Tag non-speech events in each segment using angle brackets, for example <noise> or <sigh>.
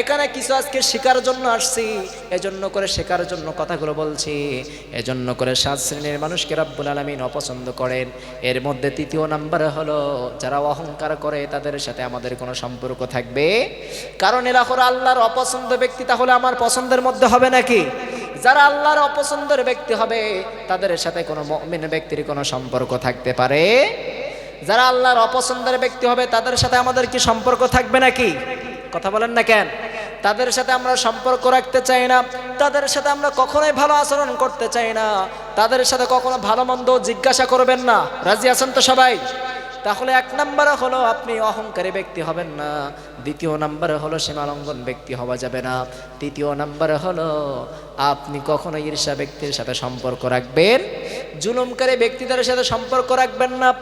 এখানে কিছু আজকে শেখার জন্য আসছি। এজন্য করে শেখার জন্য কথাগুলো বলছি। এজন্য করে সাত শ্রেণির মানুষকে রব্বুল আলমিন অপছন্দ করেন। এর মধ্যে তৃতীয় নাম্বার হলো, যারা অহংকার করে, তাদের সাথে আমাদের কোনো সম্পর্ক থাকবে? কারণ এরা হলো আল্লাহর অপছন্দ ব্যক্তি, তাহলে আমার পছন্দের মধ্যে হবে নাকি? যারা আল্লাহর অপছন্দের ব্যক্তি হবে, তাদের সাথে কোনো মমিন ব্যক্তির কোনো সম্পর্ক থাকতে পারে? যারা আল্লাহর অপছন্দের ব্যক্তি হবে, তাদের সাথে আমাদের কি সম্পর্ক থাকবে নাকি? কথা বলেন না কেন? তাদের সাথে আমরা সম্পর্ক রাখতে চাই না। তাদের সাথে আমরা কখনোই ভালো আচরণ করতে চাই না। তাদের সাথে কখনো ভালো মন্দ জিজ্ঞাসা করবেন না। রাজি আছেন তো সবাই? তাহলে এক নম্বরে হলো আপনি অহংকারী ব্যক্তি হবেন না। দ্বিতীয় নম্বরে হলো সীমালঙ্ঘন ব্যক্তি হওয়া যাবে না। তৃতীয় নম্বরে হলো আপনি কখনো ঈর্ষা ব্যক্তির সাথে সম্পর্ক রাখবেন। জুলুমকারী ব্যক্তিদের সাথে সম্পর্ক রাখবেন না।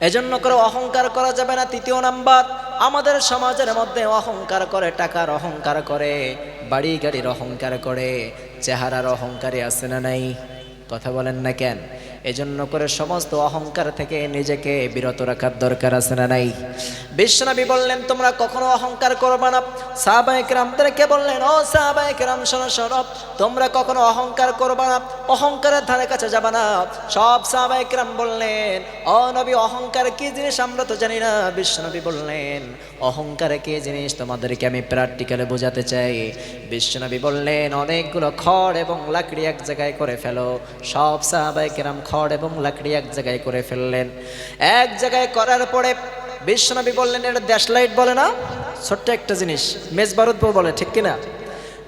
এজন্য করে অহংকার করা যাবে না। তৃতীয় নাম্বার আমাদের সমাজের মধ্যে অহংকার করে, টাকার অহংকার করে, বাড়ি গাড়ির অহংকার করে, চেহারার অহংকারী আছে না নাই? কথা বলেন না কেন? এজন্য করে সমস্ত অহংকার থেকে নিজেকে বিরত রাখার দরকার আছে না নাই? বিশ্বনবী বললেন, তোমরা কখনো অহংকার করবে না। রামদেরকে বললেন, ও সাহাবাহিক রাম শোনো শোনো, তোমরা কখনো অহংকার করবে না, অহংকারের ধারে কাছে যাবে না। সব সাহাবাহিক রাম বললেন, ও নবী, অহংকার কি জিনিস আমরা তো জানি না। বিশ্বনবী বললেন অহংকার কি জিনিস তোমাদেরকে আমি প্র্যাকটিক্যালে বোঝাতে চাই। বিশ্বনবী বললেন, অনেকগুলো খড় এবং লাকড়ি এক জায়গায় করে ফেলো। সব সাহাবাই রাম খড় এবং লাকড়ি এক জায়গায় করে ফেললেন। এক জায়গায় করার পরে বিশ্বনবী বললেন এটা দেশ লাইট বলে না? ছোট্ট একটা জিনিস, মেজবারুদ বলে, ঠিক কিনা?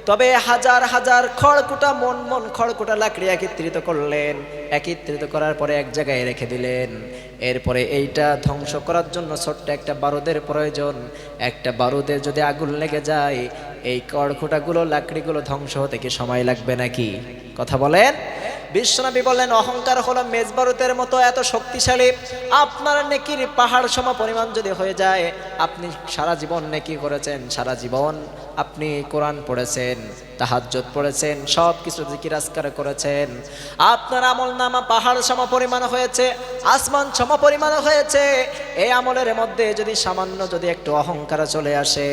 তবে হাজার হাজার খড়কুটা মন মন খড়কুটা লাকড়ি একত্রিত করলেন। একত্রিত করার পরে এক জায়গায় রেখে দিলেন। এরপরে এইটা ধ্বংস করার জন্য ছোট্ট একটা বারুদের প্রয়োজন। একটা বারুদে যদি আগুন লেগে যায়, এই খড়কুটাগুলো লাকড়িগুলো ধ্বংস হতে কি সময় লাগবে নাকি? কথা বলেন। বিশ্বনবী বললেন, অহংকার হলো মেজবারুতের মতো এত শক্তিশালী। আপনার নেকির পাহাড় সম পরিমাণ যদি হয়ে যায়, আপনি সারা জীবন নেকি করেছেন, সারা জীবন আপনি কোরআন পড়েছেন তাহাজ্জত পড়েছেন সব কিছু জিকিরাজকার করেছেন। আপনার আমল নামা পাহাড় সম পরিমাণ হয়েছে, আসমান সম পরিমাণ হয়েছে। এই আমলের মধ্যে যদি সামান্য যদি একটু অহংকার চলে আসে,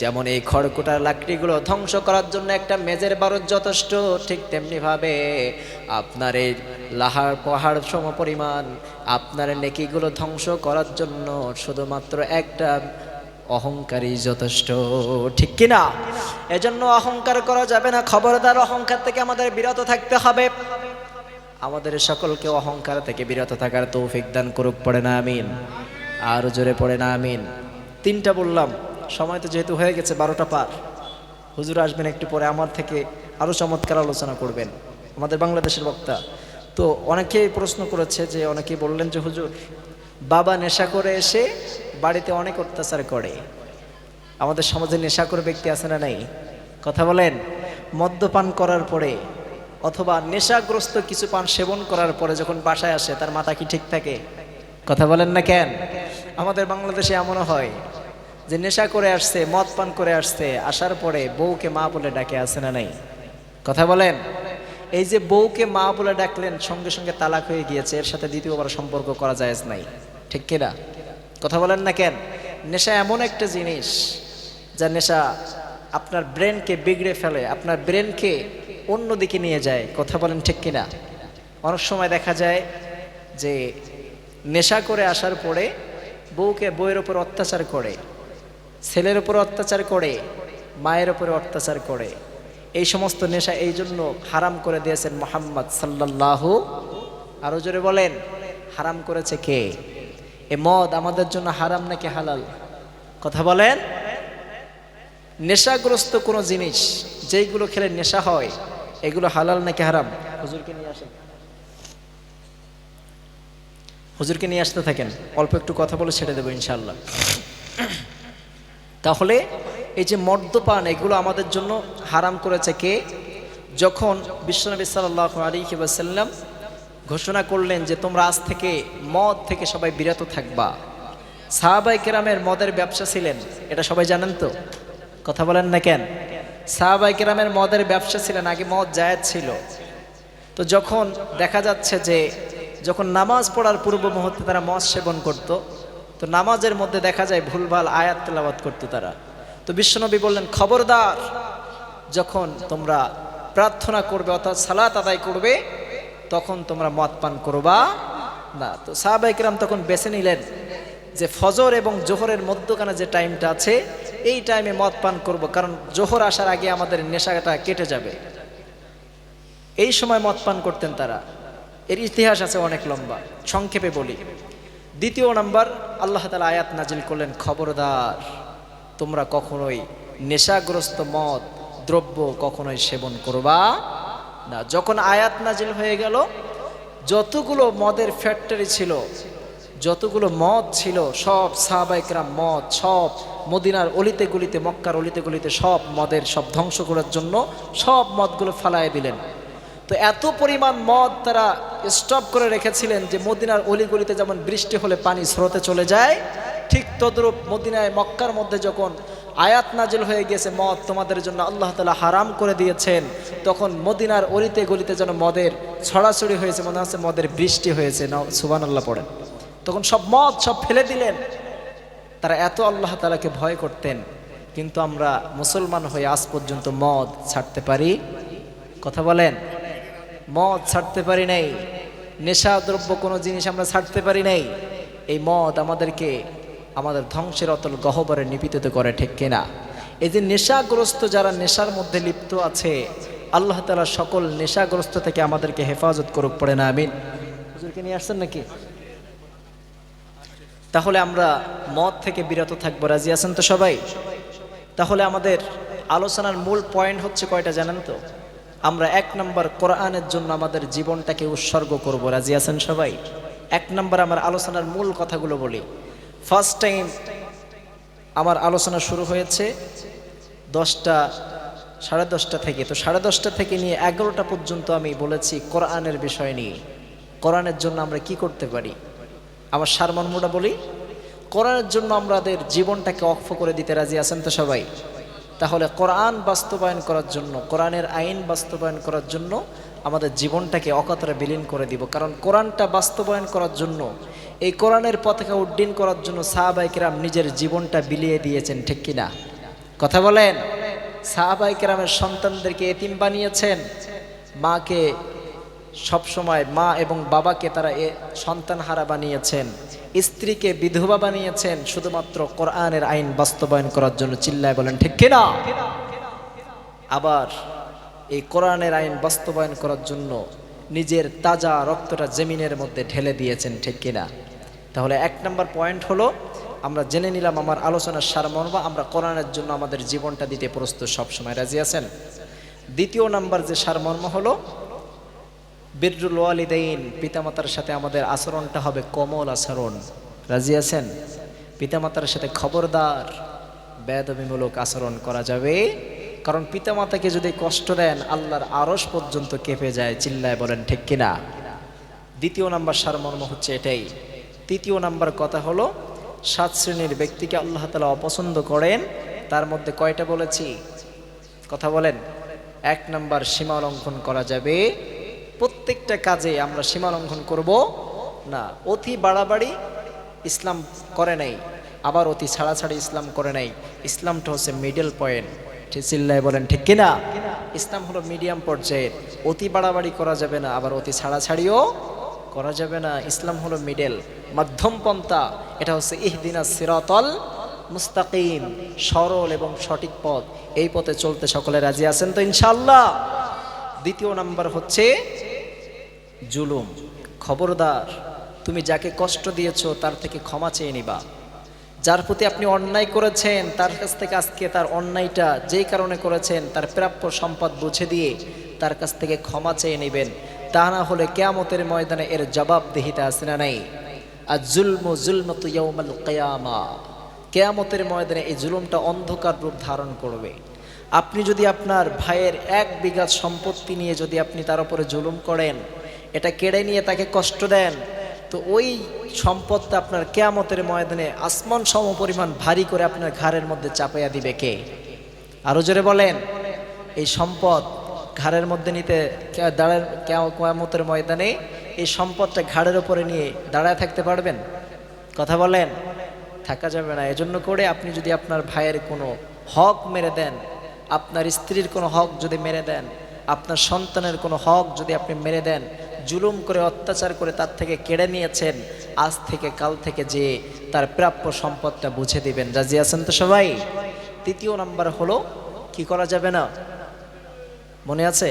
যেমন এই খড়কুটার লাকড়িগুলো ধ্বংস করার জন্য একটা মেজের বারুদ যথেষ্ট, ঠিক তেমনিভাবে আপনার এই লাহার পাহাড় সম পরিমাণ আপনার নেকিগুলো ধ্বংস করার জন্য শুধুমাত্র একটা অহংকারী যথেষ্ট, ঠিক কিনা? এজন্য অহংকার করা যাবে না। খবরদার অহংকার থেকে আমাদের বিরত থাকতে হবে। আমাদের সকলকে অহংকার থেকে বিরত থাকার তৌফিক দান করুক, পড়ে না, আমিন। আর জোরে পড়ে না, আমিন। তিনটা বললাম, সময় তো যেহেতু হয়ে গেছে বারোটা পার। হুজুর আসবেন একটু পরে, আমার থেকে আরও চমৎকার আলোচনা করবেন আমাদের বাংলাদেশের বক্তা। তো অনেকেই প্রশ্ন করেছে যে, অনেকেই বললেন যে, হুজুর, বাবা নেশা করে এসে বাড়িতে অনেক অত্যাচার করে। আমাদের সমাজে নেশা করে ব্যক্তি আছে না নাই? কথা বলেন। মদ্যপান করার পরে অথবা নেশাগ্রস্ত কিছু পান সেবন করার পরে যখন বাসায় আসে, তার মাথা কি ঠিক থাকে? কথা বলেন না কেন? আমাদের বাংলাদেশে এমনও হয় যে নেশা করে আসছে, মদ পান করে আসছে, আসার পরে বউকে মা বলে ডাকে আসে না নাই? কথা বলেন। এই যে বউকে মা বলে ডাকলেন, সঙ্গে সঙ্গে তালাক হয়ে গিয়েছে, এর সাথে দ্বিতীয়বার সম্পর্ক করা যায় নাই। ঠিক কিনা কথা বলেন না কেন? নেশা এমন একটা জিনিস, যা নেশা আপনার ব্রেনকে বিগড়ে ফেলে, আপনার ব্রেনকে অন্যদিকে নিয়ে যায়, কথা বলেন ঠিক কিনা? অনেক সময় দেখা যায় যে নেশা করে আসার পরে বউকে বউয়ের ওপর অত্যাচার করে, ছেলের উপর অত্যাচার করে, মায়ের উপরে অত্যাচার করে। এই সমস্ত নেশা এই জন্য হারাম করে দিয়েছেন মোহাম্মদ সাল্লাল্লাহু, আরও জোরে বলেন, হারাম করেছে কে? এ মদ আমাদের জন্য হারাম নাকি হালাল? কথা বলেন। নেশাগ্রস্ত কোনো জিনিস, যেইগুলো খেলে নেশা হয় এগুলো হালাল নাকি হারাম? হুজুরকে নিয়ে আসেন। হুজুরকে নিয়ে আসতে থাকেন। অল্প একটু কথা বলে ছেড়ে দেবো ইনশাল্লাহ তাহলে এই যে মদ্যপান, এগুলো আমাদের জন্য হারাম করেছে কে? যখন বিশ্বনবী সাল্লাহ আলী সাল্লাম ঘোষণা করলেন যে তোমরা আজ থেকে মদ থেকে সবাই বিরত থাকবা। সাহাবাই কেরামের মদের ব্যবসা ছিলেন। এটা সবাই জানেন তো? কথা বলেন না কেন? সাহাবাই কেরামের মদের ব্যবসা ছিলেন আগে মদ জায়েজ ছিল। তো যখন দেখা যাচ্ছে যে যখন নামাজ পড়ার পূর্ব মুহূর্তে তারা মদ সেবন করত, তো নামাজের মধ্যে দেখা যায় ভুলভাল আয়াত তেলাবাত করতো তারা। তো বিশ্বনবী বললেন, খবরদার, যখন তোমরা প্রার্থনা করবে অর্থাৎ সালাত আদায় করবে, তখন তোমরা মদ পান করবা না। তো সাহাবাইকরাম তখন বেছে নিলেন। যে ফজর এবং জোহরের মধ্যখানে যে টাইমটা আছে, এই টাইমে মদ পান করব, কারণ জোহর আসার আগে আমাদের নেশাটা কেটে যাবে। এই সময় মদ পান করতেন তারা। এর ইতিহাস আছে অনেক লম্বা, সংক্ষেপে বলি। দ্বিতীয় নাম্বার, আল্লাহ তালা আয়াত নাজিল করলেন, খবরদার, তোমরা কখনোই নেশাগ্রস্ত মদ, দ্রব্য কখনোই সেবন করবা না। যখন আয়াত নাজিল হয়ে গেল, যতগুলো মদের ফ্যাক্টরি ছিল যতগুলো মদ ছিল, সব সাহাবাইকরাম মদ, সব মদিনার অলিতে গলিতে, মক্কার অলিতে গলিতে সব মদের সব ধ্বংস করার জন্য সব মদগুলো ফালায় দিলেন। তো এত পরিমাণ মদ তারা স্টপ করে রেখেছিলেন যে মদিনার অলিগলিতে যেমন বৃষ্টি হলে পানি স্রোতে চলে যায়, ঠিক তদ্রূপ মদিনায় মক্কার মধ্যে যখন আয়াত নাজিল হয়ে গিয়েছে মদ তোমাদের জন্য আল্লাহ তালা হারাম করে দিয়েছেন, তখন মদিনার অলিতে গলিতে যেন মদের ছড়াছড়ি হয়েছে, মনে হচ্ছে মদের বৃষ্টি হয়েছে। সুবান আল্লাহ পড়েন। তখন সব মদ সব ফেলে দিলেন। তারা এত আল্লাহ তালাকে ভয় করতেন, কিন্তু আমরা মুসলমান হয়ে আজ পর্যন্ত মদ ছাড়তে পারি? কথা বলেন। মদ ছাড়তে পারি নাই। নেশা দ্রব্য কোনো জিনিস আমরা ছাড়তে পারি নাই। এই মদ আমাদেরকে আমাদের ধ্বংসের অতল গহ্বরে নিপীড়িত করে, ঠিক কিনা? এই যে নেশাগ্রস্ত যারা নেশার মধ্যে লিপ্ত আছে, আল্লাহ তালা সকল নেশাগ্রস্ত থেকে আমাদেরকে হেফাজত করুক, পড়ে না, আমিন। নিয়ে আসছেন নাকি? তাহলে আমরা মদ থেকে বিরত থাকব, রাজি আছেন তো সবাই? তাহলে আমাদের আলোচনার মূল পয়েন্ট হচ্ছে কয়টা জানেন তো? আমরা এক নম্বর কোরআনের জন্য আমাদের জীবনটাকে উৎসর্গ করব, রাজি আছেন সবাই? এক নম্বর আমার আলোচনার মূল কথাগুলো বলি। ফার্স্ট টাইম আমার আলোচনা শুরু হয়েছে দশটা, সাড়ে দশটা থেকে। তো সাড়ে দশটা থেকে নিয়ে এগারোটা পর্যন্ত আমি বলেছি কোরআনের বিষয় নিয়ে। কোরআনের জন্য আমরা কি করতে পারি? আমার সারমর্মটা বলি। কোরআনের জন্য আমাদের জীবনটাকে অক্ষ করে দিতে রাজি আছেন তো সবাই? তাহলে কোরআন বাস্তবায়ন করার জন্য, কোরআনের আইন বাস্তবায়ন করার জন্য আমাদের জীবনটাকে অকাতরে বিলীন করে দিব। কারণ কোরআনটা বাস্তবায়ন করার জন্য, এই কোরআনের পতাকা উড্ডীন করার জন্য সাহাবাইকেরাম নিজের জীবনটা বিলিয়ে দিয়েছেন, ঠিক কিনা? কথা বলেন? সাহাবাইকেরামের সন্তানদেরকে এতিম বানিয়েছেন? মাকে সবসময় মা এবং বাবাকে তারা এ সন্তান হারা বানিয়েছেন। স্ত্রীকে বিধবা বানিয়েছেন, শুধুমাত্র কোরআনের আইন বাস্তবায়ন করার জন্য চিল্লায় বলেন, ঠিক কিনা? আবার এই কোরআনের আইন বাস্তবায়ন করার জন্য নিজের তাজা রক্তটা জমিনের মধ্যে ঢেলে দিয়েছেন, ঠিক কিনা? তাহলে এক নম্বর পয়েন্ট হলো, আমরা জেনে নিলাম আমার আলোচনার সারমর্ম আমরা কোরআনের জন্য আমাদের জীবনটা দিতে প্রস্তুত সবসময়। রাজি আছেন? দ্বিতীয় নাম্বার যে সারমর্ম হলো বিররুল ওয়ালিদাইন, পিতামাতার সাথে আমাদের আচরণটা হবে কোমল আচরণ। রাজি আছেন? পিতামাতার সাথে খবরদার, বেদবিমূলক আচরণ করা যাবে। কারণ পিতামাতাকে যদি কষ্ট দেন, আল্লাহর আরস পর্যন্ত কেঁপে যায়, চিল্লায় বলেন, ঠিক কিনা? দ্বিতীয় নাম্বার সারমর্ম হচ্ছে এটাই। তৃতীয় নাম্বার কথা হলো, সাত শ্রেণির ব্যক্তিকে আল্লাহ তালা অপছন্দ করেন, তার মধ্যে কয়টা বলেছি? কথা বলেন। এক নাম্বার সীমা লঙ্ঘন করা যাবে। প্রত্যেকটা কাজে আমরা সীমা লঙ্ঘন করব না। অতি বাড়াবাড়ি ইসলাম করে নাই, আবার অতি ছাড়াছাড়ি ইসলাম করে নাই। ইসলামটা হচ্ছে মিডল পয়েন্ট চিল্লায় বলেন, ঠিক কিনা ইসলাম হলো মিডিয়াম পর্যায়ের। অতি বাড়াবাড়ি করা যাবে না, আবার অতি ছাড়াছাড়িও করা যাবে না। ইসলাম হলো মিডল মাধ্যম পন্থা। এটা হচ্ছে ইহদিনা সিরাতল মুস্তাকিম, সরল এবং সঠিক পথ। এই পথে চলতে সকলে রাজি আছেন তো ইনশাল্লাহ দ্বিতীয় নাম্বার হচ্ছে জুলুম, খবরদার, তুমি যাকে কষ্ট দিয়েছ তার থেকে ক্ষমা চেয়ে নিবা। যার প্রতি আপনি অন্যায় করেছেন, তার কাছ থেকে আজকে তার অন্যায়টা যেই কারণে করেছেন, তার প্রাপ্য সম্পদ বুঝে দিয়ে তার কাছ থেকে ক্ষমা চেয়ে নেবেন। তা না হলে কেয়ামতের ময়দানে এর জবাবদিহিতা আছে না নাই? আর জুলমু জুলমতু ইয়াউমাল কিয়ামা। কেয়ামতের ময়দানে এই জুলুমটা অন্ধকার রূপ ধারণ করবে। আপনি যদি আপনার ভাইয়ের এক বিঘা সম্পত্তি নিয়ে যদি আপনি তার উপরে জুলুম করেন এটা কেড়ে নিয়ে তাকে কষ্ট দেন। তো ওই সম্পদটা আপনার কেয়ামতের ময়দানে আসমান সম পরিমাণ ভারী করে আপনার ঘাড়ের মধ্যে চাপাইয়া দিবে কে? আরও জোরে বলেন। এই সম্পদ ঘাড়ের মধ্যে নিতে কেয়া- কেয়ামতের ময়দানে এই সম্পদটা ঘাড়ের ওপরে নিয়ে দাঁড়ায় থাকতে পারবেন? কথা বলেন। থাকা যাবে না। এজন্য করে আপনি যদি আপনার ভাইয়ের কোনো হক মেরে দেন, আপনার স্ত্রীর কোনো হক যদি মেরে দেন, আপনার সন্তানের কোনো হক যদি আপনি মেরে দেন জুলুম করে, অত্যাচার করে তার থেকে কেড়ে নিয়েছেন, আজ থেকে কাল থেকে যে তার প্রাপ্য সম্পদটা বুঝে দিবেন। রাজি আছেন তো সবাই? তৃতীয় নাম্বার হলো, কি করা যাবে না? মনে আছে?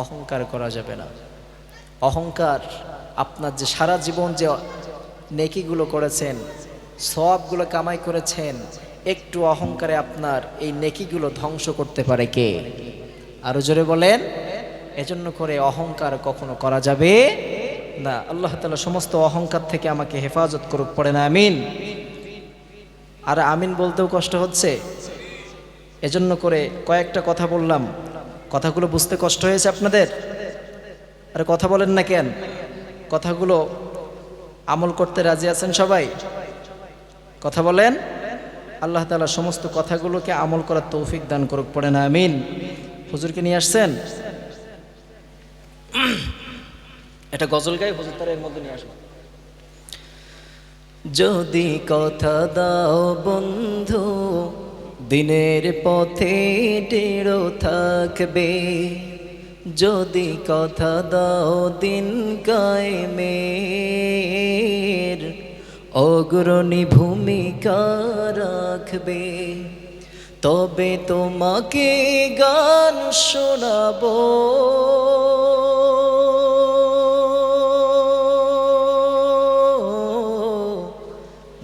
অহংকার করা যাবে না। অহংকার আপনার যে সারা জীবন যে নেকিগুলো করেছেন সবগুলো কামাই করেছেন, একটু অহংকারে আপনার এই নেকিগুলো ধ্বংস করতে পারে কে? আরও জোরে বলেন। এজন্য করে অহংকার কখনো করা যাবে না। আল্লাহ তালা সমস্ত অহংকার থেকে আমাকে হেফাজত করুক পড়ে না আমিন। আর আমিন বলতেও কষ্ট হচ্ছে। এজন্য করে কয়েকটা কথা বললাম। কথাগুলো বুঝতে কষ্ট হয়েছে আপনাদের? আরে কথা বলেন না কেন? কথাগুলো আমল করতে রাজি আছেন সবাই? কথা বলেন। আল্লাহ তালা সমস্ত কথাগুলোকে আমল করার তৌফিক দান করুক পড়ে না আমিন। হুজুরকে নিয়ে আসছেন? এটা গজল গাই হুজুর তারা এর মধ্যে নিয়ে আসবেন যদি কথা দাও বন্ধু, দিনের পথে টেরো থাকবে। যদি কথা দাও দিন কায়েমের, অগ্রণী ভূমিকা রাখবে। তবে তোমাকে গান শোনাবো।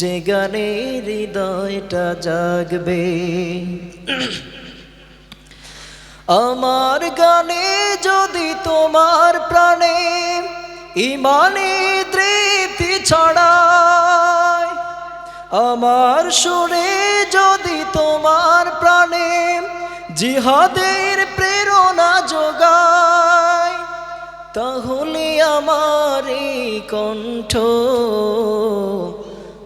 যে গানে হৃদয়টা জাগবে। আমার গানে যদি তোমার প্রাণে ইমানে তৃপ্তি ছড়ায়, আমার সুরে যদি তোমার প্রাণে জিহাদের প্রেরণা যোগায়, তাহলে আমার এই কণ্ঠ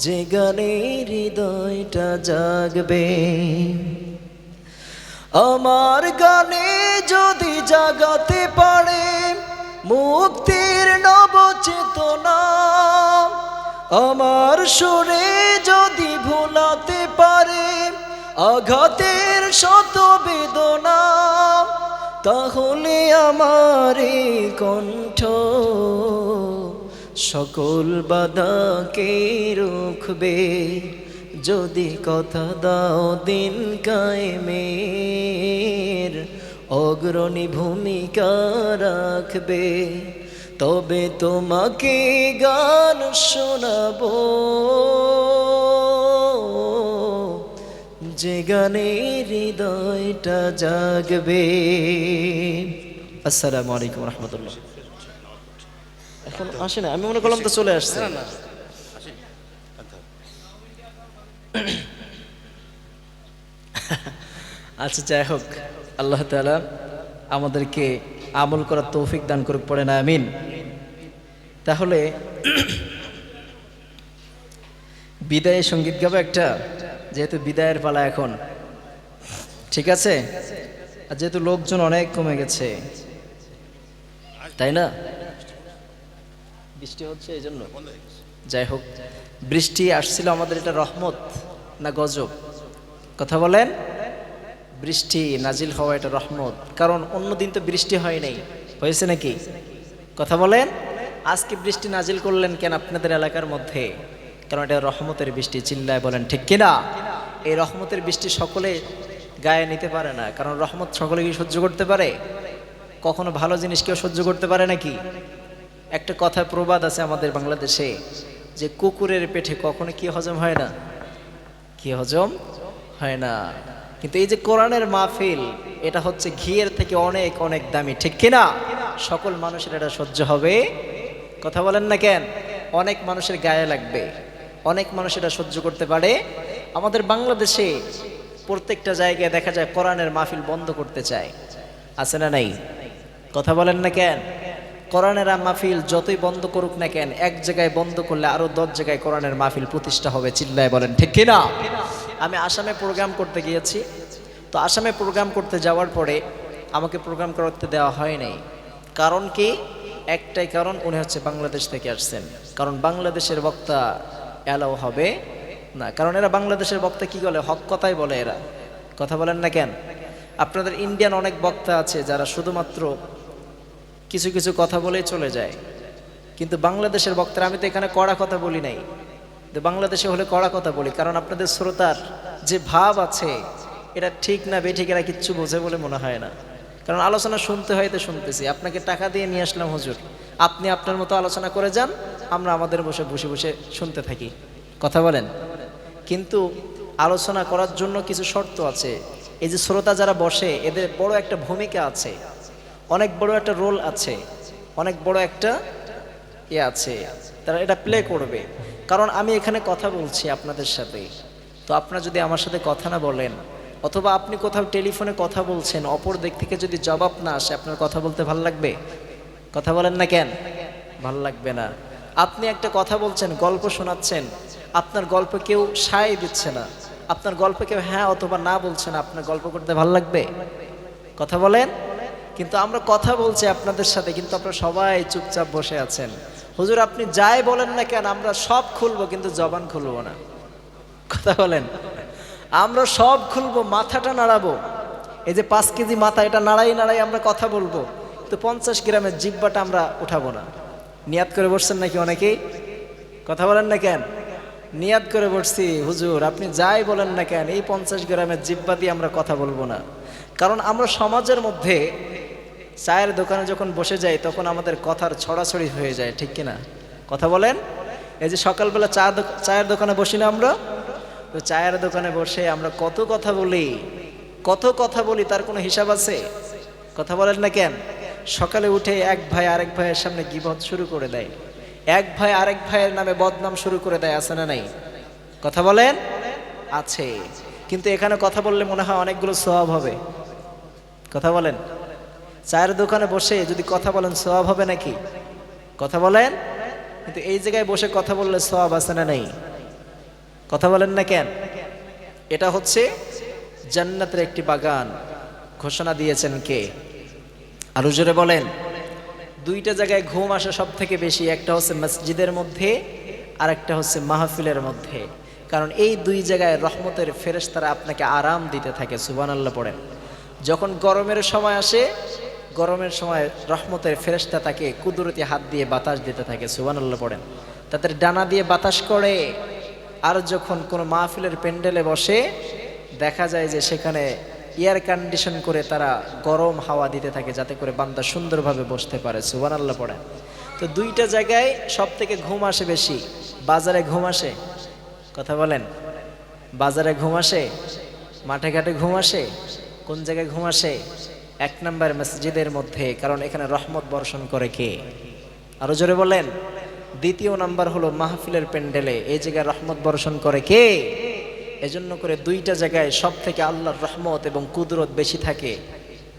যে গানে হৃদয়টা জাগবে। আমার গানে যদি জাগাতে পারে মুক্তির নব চেতনা আমার সুরে যদি ভুলাতে পারে আঘাতের শত বেদনা তাহলে আমার কণ্ঠ সকল বাধাকে রুখবে। যদি কথা দাও দিন কায়েমের, অগ্রণী ভূমিকা রাখবে। তবে তোমাকে গান শোনাবো। যে গানে হৃদয়টা জাগবে। আসসালামু আলাইকুম রহমতুল্লাহ। এখন আসে না। আমি মনে করলাম তো চলে আসছে। <laughs> আচ্ছা। যাই হোক। আল্লাহ তাআলা আমাদেরকে আমল করার তৌফিক দান করুক পড়ে না আমিন। তাহলে <clears throat> বিদায় সংগীত গাবো একটা যেহেতু বিদায়ের পালা এখন। ঠিক আছে? আর যেহেতু লোকজন অনেক কমে গেছে। তাই না? বৃষ্টি হচ্ছে এই জন্য। যাই হোক বৃষ্টি আসছিল আমাদের এটা রহমত না গজব? কথা বলেন? বৃষ্টি নাজিল হওয়া এটা রহমত। কারণ অন্য দিন তো বৃষ্টি হয় নাই। হয়েছে নাকি? কথা বলেন? আজকে বৃষ্টি নাজিল করলেন কেন আপনাদের এলাকার মধ্যে? কারণ এটা রহমতের বৃষ্টি চিল্লায় বলেন ঠিক কিনা? এই রহমতের বৃষ্টি সকলে গায়ে নিতে পারে না। কারণ রহমত সকলে কি সহ্য করতে পারে? কখনো ভালো জিনিস কেউ সহ্য করতে পারে নাকি? একটা কথা প্রবাদ আছে আমাদের বাংলাদেশে যে কুকুরের পেটে কখনো কি হজম হয় না? কি হজম হয় না। কিন্তু এই যে কোরআনের মাহফিল, এটা হচ্ছে ঘিয়ের থেকে অনেক অনেক দামি, ঠিক কিনা? সকল মানুষের এটা সহ্য হবে। কথা বলেন না কেন? অনেক মানুষের গায়ে লাগবে। অনেক মানুষ এটা সহ্য করতে পারে। আমাদের বাংলাদেশে প্রত্যেকটা জায়গায় দেখা যায় কোরআনের মাহফিল বন্ধ করতে চায়। আছে না নাই? কথা বলেন না কেন? কোরআনের মাহফিল যতই বন্ধ করুক না কেন, এক জায়গায় বন্ধ করলে আরও দশ জায়গায় কোরআনের মাহফিল প্রতিষ্ঠা হবে চিল্লায় বলেন, ঠিক কিনা? আমি আসামে প্রোগ্রাম করতে গিয়েছি। তো আসামে প্রোগ্রাম করতে যাওয়ার পরে আমাকে প্রোগ্রাম করতে দেওয়া হয় নাই। কারণ কি? একটাই কারণ, উনি হচ্ছে বাংলাদেশ থেকে আসছেন। কারণ বাংলাদেশের বক্তা অ্যালাও হবে না। কারণ এরা বাংলাদেশের বক্তা কি বলে? হক কথাই বলে এরা। কথা বলেন না কেন? আপনাদের ইন্ডিয়ান অনেক বক্তা আছে যারা শুধুমাত্র কিছু কিছু কথা বলেই চলে যায়। কিন্তু বাংলাদেশের বক্তারা, আমি তো এখানে কড়া কথা বলি নাই। বাংলাদেশে হলে কড়া কথা বলি, কারণ আপনাদের শ্রোতার যে ভাব আছে, এটা ঠিক না বেঠিক এরা কিচ্ছু বোঝে বলে মনে হয় না। কারণ আলোচনা শুনতে হয় তো শুনতেছি। আপনাকে টাকা দিয়ে নিয়ে আসলাম, হুজুর। আপনি আপনার মতো আলোচনা করে যান, আমরা আমাদের বসে বসে বসে শুনতে থাকি। কথা বলেন। কিন্তু আলোচনা করার জন্য কিছু শর্ত আছে। এই যে শ্রোতা যারা বসে, এদের বড় একটা ভূমিকা আছে। অনেক বড় একটা রোল আছে, অনেক বড় একটা ইয়ে আছে। তারা এটা প্লে করবে। কারণ আমি এখানে কথা বলছি আপনাদের সাথে। তো আপনারা যদি আমার সাথে কথা না বলেন, অথবা আপনি কোথাও টেলিফোনে কথা বলছেন, অপর দিক থেকে যদি জবাব না আসে, আপনার কথা বলতে ভালো লাগবে? কথা বলেন না কেন? ভালো লাগবে না। আপনি একটা কথা বলছেন, গল্প শোনাচ্ছেন, আপনার গল্প কেউ সায় দিচ্ছে না। আপনার গল্প কেউ হ্যাঁ অথবা না বলছেন আপনার গল্প করতে ভালো লাগবে? কথা বলেন। কিন্তু আমরা কথা বলছি আপনাদের সাথে, কিন্তু আপনারা সবাই চুপচাপ বসে আছেন। হুজুর, আপনি যাই বলেন না কেন, আমরা সব খুলবো, কিন্তু জবান খুলবো না। কথা বলেন। আমরা সব খুলবো, মাথাটা নাড়াবো। এই যে পাঁচ কেজি মাথা, এটা নাড়াই নাড়াই আমরা কথা বলব তো পঞ্চাশ গ্রামের জিব্বাটা আমরা উঠাবো না। নিয়াত করে বসছেন নাকি অনেকেই? কথা বলেন না কেন? নিয়াদ করে বসছি, হুজুর, আপনি যাই বলেন না কেন, এই পঞ্চাশ গ্রামের জিব্বা দিয়ে আমরা কথা বলব না। কারণ আমরা সমাজের মধ্যে চায়ের দোকানে যখন বসে যাই, তখন আমাদের কথার ছড়াছড়ি হয়ে যায়, ঠিক কিনা? কথা বলেন? এই যে সকালবেলা চা চায়ের দোকানে বসি না আমরা? তো চায়ের দোকানে বসে আমরা কত কথা বলি, কত কথা বলি, তার কোনো হিসাব আছে? কথা বলেন না কেন? সকালে উঠে এক ভাই আরেক ভাইয়ের সামনে গিবত শুরু করে দেয়। এক ভাই আরেক ভাইয়ের নামে বদনাম শুরু করে দেয়, আছে না নাই? কথা বলেন? আছে। কিন্তু এখানে কথা বললে মনে হয় অনেকগুলো স্বভাব হবে। কথা বলেন? চায়ের দোকানে বসে যদি কথা বলেন, সওয়াব হবে নাকি? কথা বলেন? কিন্তু এই জায়গায় বসে কথা বললে সওয়াব আছে না নেই? কথা বলেন না কেন? এটা হচ্ছে জান্নাতের একটি বাগান। ঘোষণা দিয়েছেন কে? আরও জোরে বলেন। দুইটা জায়গায় ঘুম আসে সব থেকে বেশি, একটা হচ্ছে মসজিদের মধ্যে আর একটা হচ্ছে মাহফিলের মধ্যে। কারণ এই দুই জায়গায় রহমতের ফেরেশতারা আপনাকে আরাম দিতে থাকে, সুবহানাল্লাহ পড়েন। যখন গরমের সময় আসে গরমের সময় রহমতের ফেরেশতা তাকে কুদরতি হাত দিয়ে বাতাস দিতে থাকে, সুবহানাল্লাহ পড়েন। তাদের ডানা দিয়ে বাতাস করে, আর যখন কোনো মাহফিলের প্যান্ডেলে বসে, দেখা যায় যে সেখানে এয়ার কন্ডিশন করে তারা গরম হাওয়া দিতে থাকে, যাতে করে বান্দা সুন্দরভাবে বসতে পারে সুবান আল্লাহ পড়ে তো দুইটা জায়গায় সব থেকে ঘুম আসে বেশি। বাজারে ঘুম আসে? কথা বলেন। বাজারে ঘুম আসে? মাঠে ঘাটে ঘুম আসে? কোন জায়গায় ঘুম আসে? এক নম্বর মসজিদের মধ্যে, কারণ এখানে রহমত বর্ষণ করে কে? আরও জোরে বলেন। দ্বিতীয় নাম্বার হলো মাহফিলের প্যান্ডেলে, এই জায়গায় রহমত বর্ষণ করে কে? এজন্য করে দুইটা জায়গায় সব থেকে আল্লাহর রহমত এবং কুদরত বেশি থাকে।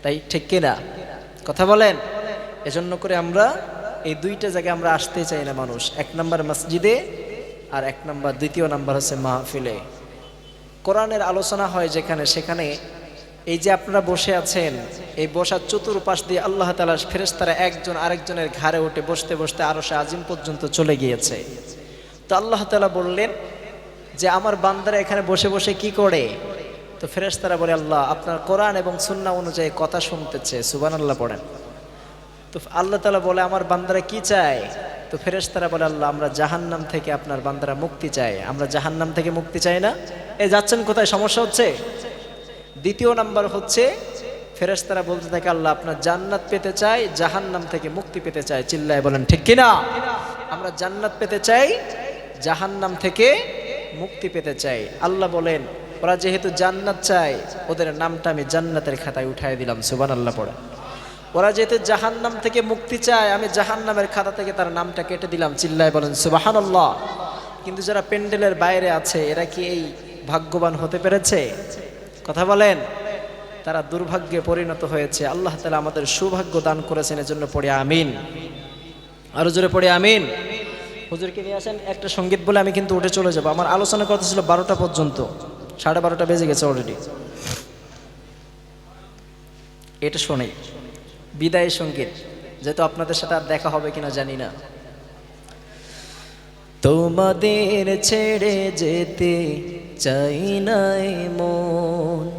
তাই ঠিক কিনা কথা বলেন। এজন্য করে আমরা এই দুইটা জায়গায় আমরা আসতে চাই না মানুষ। এক নম্বর মসজিদে আর এক নম্বর, দ্বিতীয় নাম্বার হচ্ছে মাহফিলে। কোরআনের আলোচনা হয় যেখানে, সেখানে এই যে আপনারা বসে আছেন, এই বসার চতুর্পাশ দিয়ে আল্লাহ তালা ফেরেস্তারা একজন আরেকজনের ঘাড়ে উঠে বসতে বসতে আরও সে আজিম পর্যন্ত চলে গিয়েছে। তো আল্লাহ তালা বললেন যে, আমার বান্দারা এখানে বসে বসে কি করে? তো ফেরেশতারা বলে, আল্লাহ, আপনার কোরআন এবং সুন্না অনুযায়ী কথা শুনতেছে। সুবান আল্লাহ পড়েন। তো আল্লাহ তালা বলে, আমার বান্দারা কি চায়? তো ফেরেশতারা বলে, আল্লাহ, আমরা জাহান্নাম থেকে আপনার বান্দারা মুক্তি চাই। আমরা জাহান্নাম থেকে মুক্তি চাই না? এ, যাচ্ছেন কোথায়? সমস্যা হচ্ছে? দ্বিতীয় নাম্বার হচ্ছে, ফেরেশতারা বলতে থাকে, আল্লাহ আপনার জান্নাত পেতে চাই জাহান্নাম থেকে মুক্তি পেতে চাই চিল্লায় বলেন, ঠিক কিনা? আমরা জান্নাত পেতে চাই, জাহান্নাম থেকে মুক্তি পেতে চাই। আল্লাহ বলেন, ওরা যেহেতু জান্নাত চায়, ওদের নামটা আমি জান্নাতের খাতায় উঠাই দিলাম সুবান আল্লাহ পড়ে। ওরা যেহেতু জাহান্নাম থেকে মুক্তি চায়, আমি জাহান্নামের খাতা থেকে তার নামটা কেটে দিলাম, চিল্লায় বলেন সুবাহান আল্লাহ কিন্তু যারা পেন্ডেলের বাইরে আছে, এরা কি এই ভাগ্যবান হতে পেরেছে? কথা বলেন? তারা দুর্ভাগ্যে পরিণত হয়েছে। আল্লাহ তালা আমাদের সৌভাগ্য দান করেছেন, এজন্য পড়ে আমিন। আরও জোরে পড়ে আমিন। হুজুরকে নিয়ে আসেন, একটা সংগীত বলে আমি কিন্তু উঠে চলে যাব। আমার আলোচনা কথা ছিল বারোটা পর্যন্ত। সাড়ে বারোটা বেজে গেছে অলরেডি এটা শোনে বিদায় সংগীত। যেহেতু আপনাদের সাথে আর দেখা হবে কিনা জানি না। তোমাদের ছেড়ে যেতে চাই নাই মন।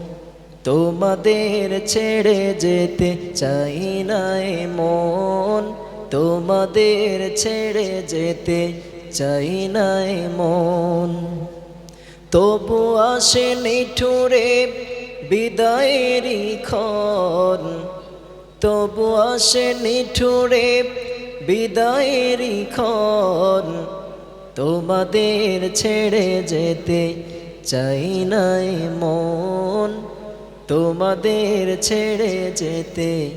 তোমাদের ছেড়ে যেতে চাই নাই মন। তোমাদের ছেড়ে যেতে চাই নাই মন। তবু আসে নিঠুরে বিদায়েরই ক্ষণ। তবু আসে নিঠুরে বিদায়েরই ক্ষণ। তোমাদের ছেড়ে যেতে চাই নাই মন। তোমাদের ছেড়ে যেতে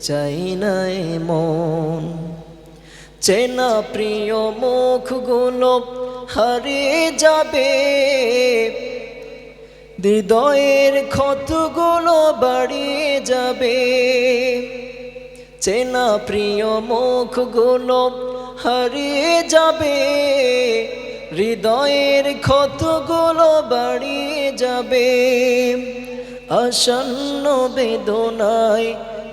চাই নাই মন। চেনা প্রিয় মুখগুলো হারিয়ে যাবে। হৃদয়ের ক্ষতগুলো বাড়িয়ে যাবে। চেনা প্রিয় মুখগুলো হারিয়ে যাবে, হৃদয়ের ক্ষতগুলো বাড়িয়ে যাবে। আসন্ন বেদনায়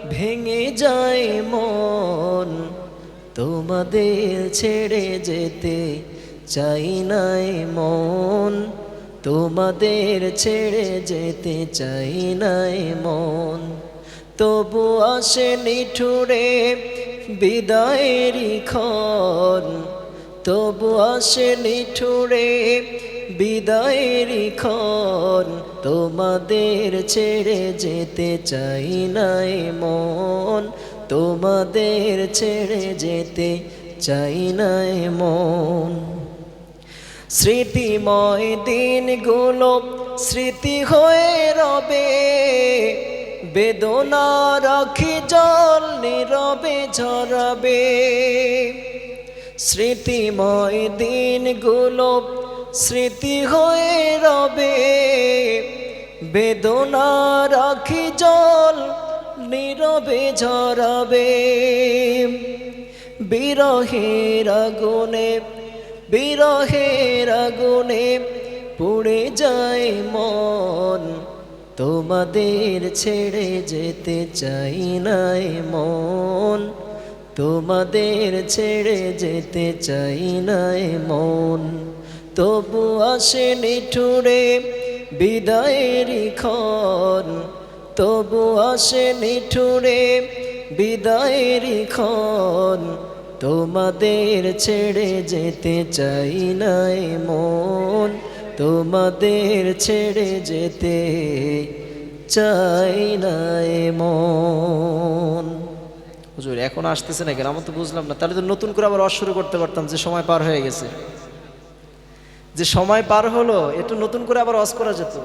ভেঙে যায় মন, তোমাদের ছেড়ে যেতে চাই নাই মন। তোমাদের ছেড়ে যেতে চাই নাই মন। তবু আসে নিঠুরে বিদায়েরই ক্ষণ তবু আসে নিঠুরে বিদায়েরই ক্ষণ তোমাদের ছেড়ে যেতে চাই নাই মন। তোমাদের ছেড়ে যেতে চাই নাই মন। স্মৃতিময় দিনগুলো স্মৃতি হয়ে রবে। বেদনা রাখি জল নীরবে ঝরাবে। স্মৃতিময় দিনগুলো স্মৃতি হয়ে রবে। বেদনা রাখি জল নীরবে ঝরাবে। বিরহের আগুনে বিরহের আগুনে পুড়ে যায় মন। তোমাদের ছেড়ে যেতে চাই নাই মন। তোমাদের ছেড়ে যেতে চাই নাই মন। তবু আসে নিঠুরে বিদায়েরই ক্ষণ। তবু আসে নিঠুরে বিদায়েরই ক্ষণ। তোমাদের ছেড়ে যেতে চাই নাই মন। তোমাদের ছেড়ে যেতে চাই নাই মন হুজুর, এখন আসতেছে না কেন? আমার তো বুঝলাম না। তাহলে তো নতুন করে আবার অশুরু করতে পারতাম যে সময় পার হয়ে গেছে। যে সময় পার হলো একটু নতুন করে আবার অস করা যেত।